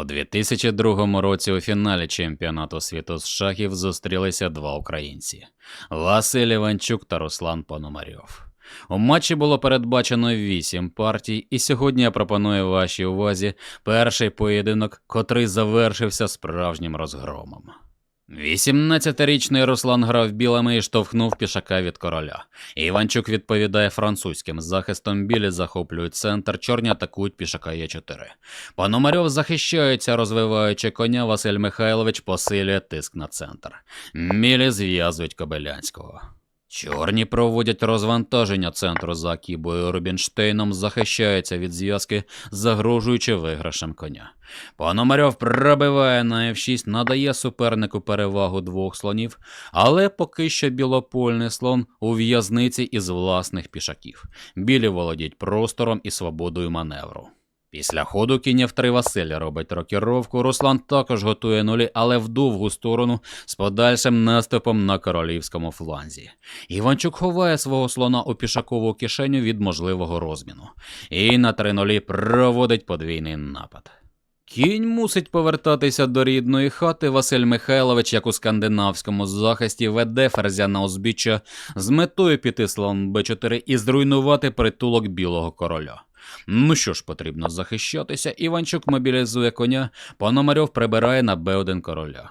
У 2002 році у фіналі чемпіонату світу з шахів зустрілися два українці Василь Іванчук та Руслан Пономарьов. У матчі було передбачено вісім партій, і сьогодні я пропоную вашій увазі перший поєдинок, котрий завершився справжнім розгромом. 18-річний Руслан грав білими і штовхнув пішака від короля. Іванчук відповідає французьким захистом білі захоплюють центр, чорні атакують пішака Е4. Пономарьов захищається, розвиваючи коня, Василь Михайлович посилює тиск на центр. Мілі зв'язують Кобилянського. Чорні проводять розвантаження центру за Кібою Рубінштейном, захищаються від зв'язки, загрожуючи виграшем коня. Пономарьов пробиває на F6, надає супернику перевагу двох слонів, але поки що білопольний слон у в'язниці із власних пішаків. Білі володіють простором і свободою маневру. Після ходу кінь F3 Василь робить рокіровку. Руслан також готує нулі, але в довгу сторону з подальшим наступом на королівському фланзі. Іванчук ховає свого слона у пішакову кишеню від можливого розміну. І на 3 нулі проводить подвійний напад. Кінь мусить повертатися до рідної хати. Василь Михайлович, як у скандинавському захисті, веде ферзя на узбіччя з метою піти слон Б4 і зруйнувати притулок білого короля. Ну що ж, потрібно захищатися. Іванчук мобілізує коня, Пономарьов прибирає на Б1 короля.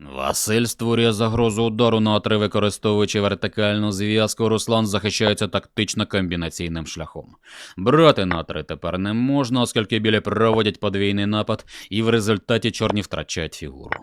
Василь створює загрозу удару на отри, використовуючи вертикальну зв'язку. Руслан захищається тактично комбінаційним шляхом. Брати на отри тепер не можна, оскільки білі проводять подвійний напад, і в результаті чорні втрачають фігуру.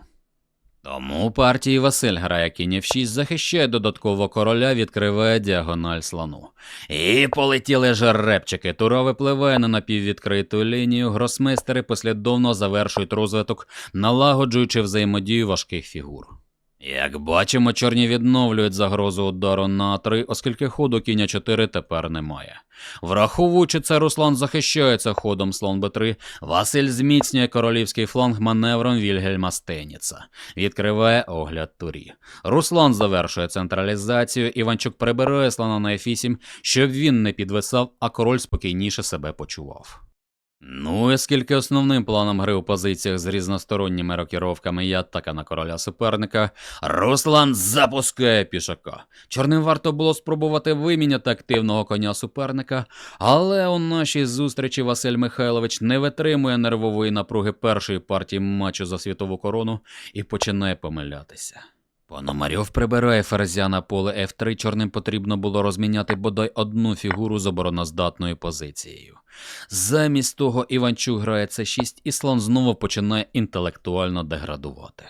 Тому партії Василь грає кінь F6, захищає додатково короля, відкриває діагональ слону. І полетіли жеребчики. Тура випливає на напіввідкриту лінію. Гросмейстери послідовно завершують розвиток, налагоджуючи взаємодію важких фігур. Як бачимо, чорні відновлюють загрозу удару на 3, оскільки ходу кіня 4 тепер немає. Враховуючи це, Руслан захищається ходом слон Б3, Василь зміцнює королівський фланг маневром Вільгельма Стеніца, відкриває огляд турі. Руслан завершує централізацію, Іванчук прибирає слона на F8, щоб він не підвисав, а король спокійніше себе почував. Ну, оскільки основним планом гри у позиціях з різносторонніми рокіровками є атака на короля суперника, Руслан запускає пішака. Чорним варто було спробувати виміняти активного коня суперника, але у нашій зустрічі Василь Михайлович не витримує нервової напруги першої партії матчу за світову корону і починає помилятися. Пономарьов прибирає ферзя на поле F3, чорним потрібно було розміняти бодай одну фігуру з обороноздатною позицією. Замість того Іванчук грає С6, і слон знову починає інтелектуально деградувати.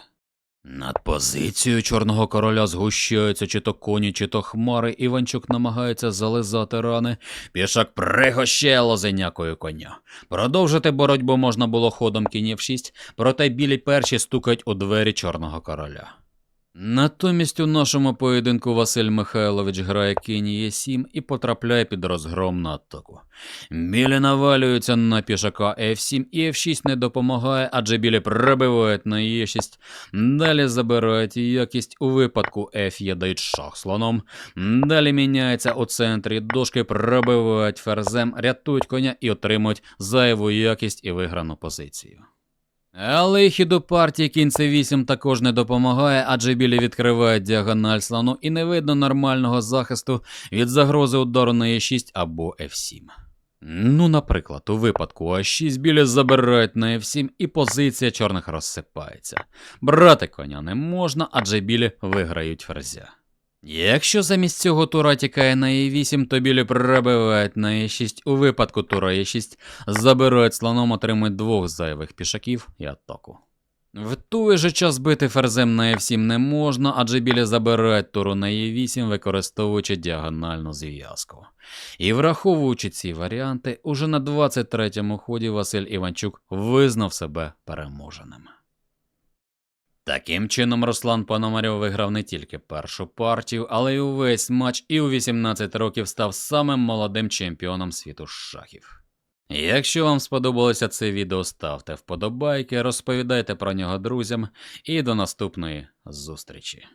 Над позицією чорного короля згущаються чи то коні, чи то хмари. Іванчук намагається зализати рани. Пішак пригощає лозенякою коня. Продовжити боротьбу можна було ходом кінів 6, проте білі перші стукають у двері чорного короля. Натомість у нашому поєдинку Василь Михайлович грає кінь Е7 і потрапляє під розгром на атаку. Білі навалюються на пішака F7 і F6 не допомагає, адже білі пробивають на Е6. Далі забирають якість у випадку F дають шах слоном. Далі міняється у центрі, дошки пробивають ферзем, рятують коня і отримують зайву якість і виграну позицію. Але хід у партії кінь С8 також не допомагає, адже білі відкривають діагональ слону і не видно нормального захисту від загрози удару на Е6 або F7. Ну, наприклад, у випадку А6 білі забирають на F7 і позиція чорних розсипається. Брати коня не можна, адже білі виграють ферзя. Якщо замість цього тура тікає на Е8, то білі пробивають на Е6. У випадку тура Е6 забирають слоном, отримують двох зайвих пішаків і атаку. В той же час бити ферзем на F7 не можна, адже білі забирають туру на Е8, використовуючи діагональну зв'язку. І враховуючи ці варіанти, уже на 23-му ході Василь Іванчук визнав себе переможеним. Таким чином, Руслан Пономарьов виграв не тільки першу партію, але й увесь матч і у 18 років став самим молодим чемпіоном світу шахів. Якщо вам сподобалося це відео, ставте вподобайки, розповідайте про нього друзям і до наступної зустрічі.